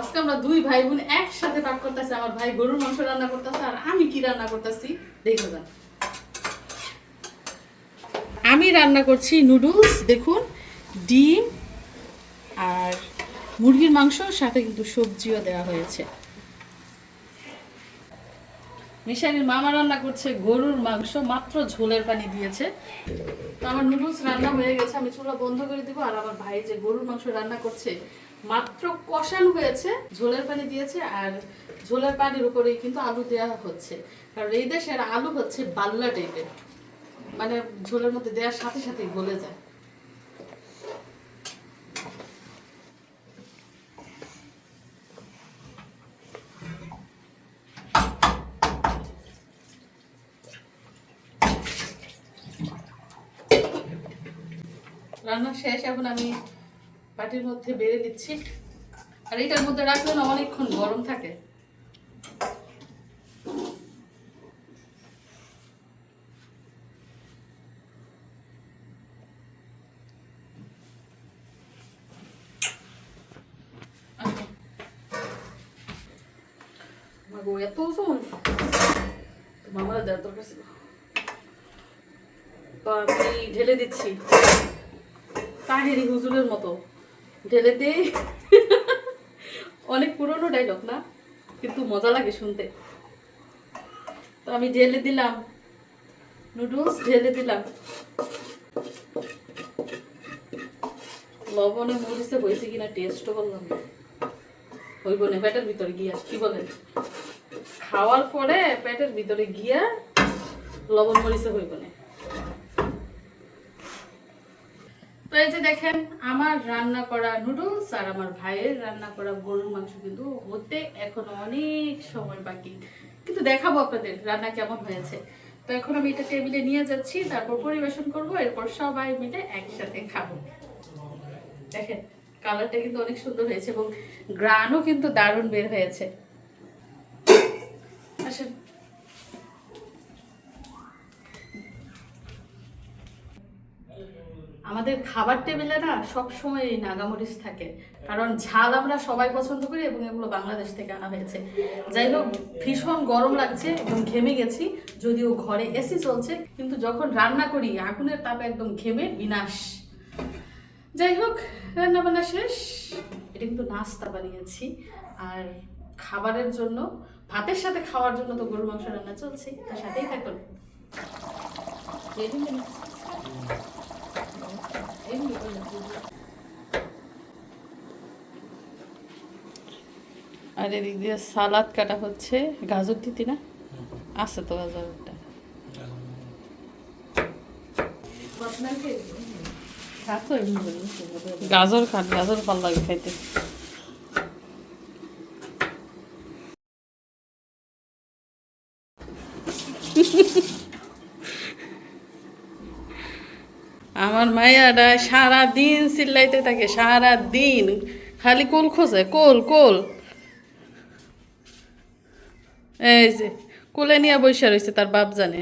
আজকে আমরা দুই ভাই বোন একসাথে পাক করতেছি, আমার ভাই গরুর মাংস রান্না করতেছে, আর আমি কি রান্না করতেছি দেখো যান। আমি রান্না করছি নুডলস দেখুন, ডিম আর মুরগির মাংস, সাথে কিন্তু সবজিও দেওয়া হয়েছে। মিশারির মামা রান্না করছে গরুর মাংস, মাত্র ঝোলের পানি দিয়েছে। তো আমার নুডলস রান্না হয়ে গেছে, আমি চুলা বন্ধ করে দিব, আর আমার ভাই যে গরুর মাংস রান্না করছে মাত্র কষানো হয়েছে, ঝোলের পানি দিয়েছে আর ঝোলের পানির উপরেই কিন্তু আলু দেওয়া হচ্ছে। কারণ এই দেশের আলু হচ্ছে বাল্লা টাইপের মানে ঝোলের মধ্যে দেওয়ার সাথে সাথে গলে যায়। রান্না শেষ, এখন আমি পাটির মধ্যে বেড়ে নিচ্ছি। আর এটার মধ্যে রাখলে না অনেকক্ষণ গরম থাকে। তো আমি ঢেলে দিচ্ছি। তাহেরি হুজুরের মতো। ঢেলে অনেক পুরনো ডায়লগ না, কিন্তু মজা লাগে শুনতে। তো আমি ঢেলে দিলাম। নুডলস ঢেলে দিলাম। লবণে মরিচে হয়েছে কিনা টেস্টও করলাম না। পেটের ভিতরে গিয়া, কি বলেন খাওয়ার পরে পেটের ভিতরে গিয়া লবণ মরিচে হইব না তো এই যে দেখেন, আমার রান্না করা নুডলস আর আমার ভাইয়ের রান্না করা গরুর মাংস কিন্তু হতে এখনও অনেক সময় বাকি। কিন্তু দেখাবো আপনাদের রান্না কেমন হয়েছে। তো এখন আমি এটা টেবিলে নিয়ে যাচ্ছি, তারপর পরিবেশন করব, এরপর সবাই মিলে একসাথে খাব। দেখেন, কালারটা কিন্তু অনেক সুন্দর হয়েছে এবং গ্রানও কিন্তু দারুণ বের হয়েছে। আসেন। আমাদের খাবার টেবিলে না সবসময় এই নাগামরিচ থাকে। কারণ ঝাল আমরা সবাই পছন্দ করি এবং এগুলো বাংলাদেশ থেকে আনা হয়েছে। যাই হোক, ভীষণ গরম লাগছে এবং ঘেমে গেছি, যদিও ঘরে এসি চলছে, কিন্তু যখন রান্না করি, আগুনের তাপে একদম ঘেমে বিনাশ। যাই হোক রান্না বান্না শেষ। এটা কিন্তু নাস্তা বানিয়েছি। আর খাবারের জন্য, ভাতের সাথে খাওয়ার জন্য তো গরুর মাংস রান্না চলছে, তার সাথেই থাকুন? আর এদিক দিয়ে সালাদ কাটা হচ্ছে। গাজর দিতি না? আছে তো গাজরটা। গাজর খান গাজর ভালো লাগে খাইতে। আমার মায়াটা সারা দিন চিল্লাইতে থাকে সারা দিন খালি কোল খোঁজে, কোল কোল। এই যে, কোলে নিয়ে বসে রয়েছে তার বাপ জানে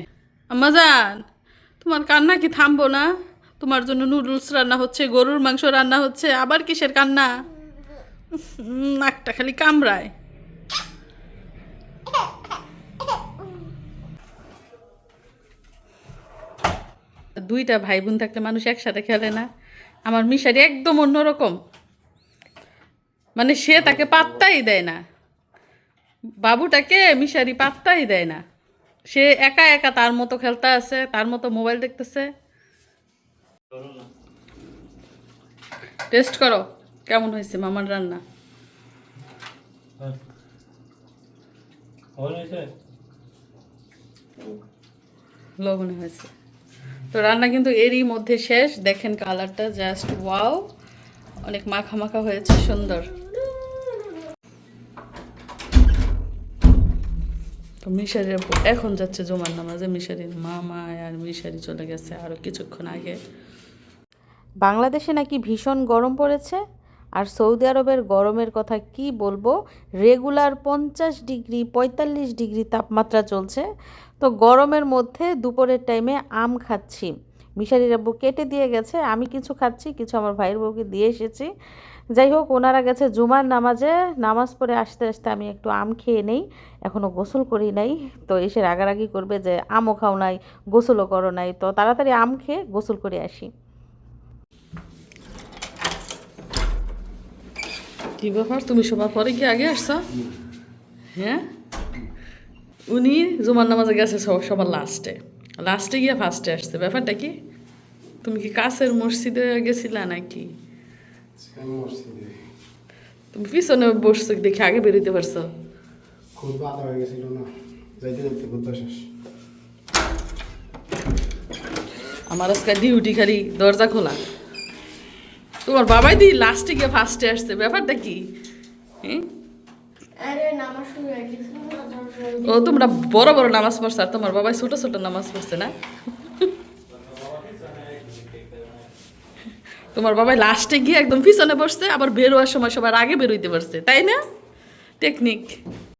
জান, তোমার কান্না কি থামবো না? তোমার জন্য নুডলস রান্না হচ্ছে, গরুর মাংস রান্না হচ্ছে, আবার কিসের কান্না? নাকটা খালি কামড়ায়। দুইটা ভাই বোন থাকলে মানুষ একসাথে খেলে না। আমার মিশারি একদম অন্যরকম। মানে সে তাকে পাত্তাই দেয় না। বাবুটাকে মিশারি পাত্তাই দেয় না। সে একা একা তার মতো খেলতে আছে তার মতো মোবাইল দেখতেছে। টেস্ট করো কেমন হয়েছে মামার রান্না? লবণে হয়েছে। তো রান্না কিন্তু এরই মধ্যে শেষ। দেখেন কালারটা জাস্ট ওয়াও অনেক মাখা মাখা হয়েছে, সুন্দর। তো মিশারির এখন যাচ্ছে জমার নামাজে। মিশারির মামা আর মিশারি চলে গেছে আরও কিছুক্ষণ আগে। বাংলাদেশে নাকি ভীষণ গরম পড়েছে? আর সৌদি আরবের গরমের কথা কি বলব? রেগুলার পঞ্চাশ ডিগ্রি, পঁয়তাল্লিশ ডিগ্রি তাপমাত্রা চলছে। তো গরমের মধ্যে দুপুরের টাইমে আম খাচ্ছি। মিশারির আব্বু কেটে দিয়ে গেছে, আমি কিছু খাচ্ছি, কিছু আমার ভাইয়ের বউকে দিয়ে এসেছি। যাই হোক, ওনারা গেছে জুমার নামাজে, নামাজ পড়ে আসতে আসতে আমি একটু আম খেয়ে নেই এখনও গোসল করি নাই। তো এসে রাগারাগি করবে যে, আমও খাও নাই, গোসলও করো নাই। তো তাড়াতাড়ি আম খেয়ে গোসল করে আসি। কি ব্যাপার? তুমি সবার পরে কি আগে আসছো? হ্যাঁ? উনি জুমার নামাজে গেছে সব- সবার লাস্টে। লাস্টে গিয়ে ফার্স্টে আসছে। ব্যাপারটা কি? তুমি কি কাছের মসজিদে গেছিলা নাকি? তুমি পিছনে বসছো দেখে আগে বেরোতে পারছ। খুব বাধা হয়ে গেছিল না? যাইতে যাইতে খুব শেষ আমার আজকে ডিউটি খালি দরজা খোলা। তোমার বাবাই দি লাস্টে গিয়ে ফার্স্টে আসছে ব্যাপারটা কি? ও তোমরা বড় বড় নামাজ পড়ছো আর তোমার বাবাই ছোট ছোট নামাজ পড়ছে না? তোমার বাবাই লাস্টে গিয়ে একদম পিছনে বসছে আবার বেরোয়ার সময় সবার আগে বেরোইতে পারছে তাই না? টেকনিক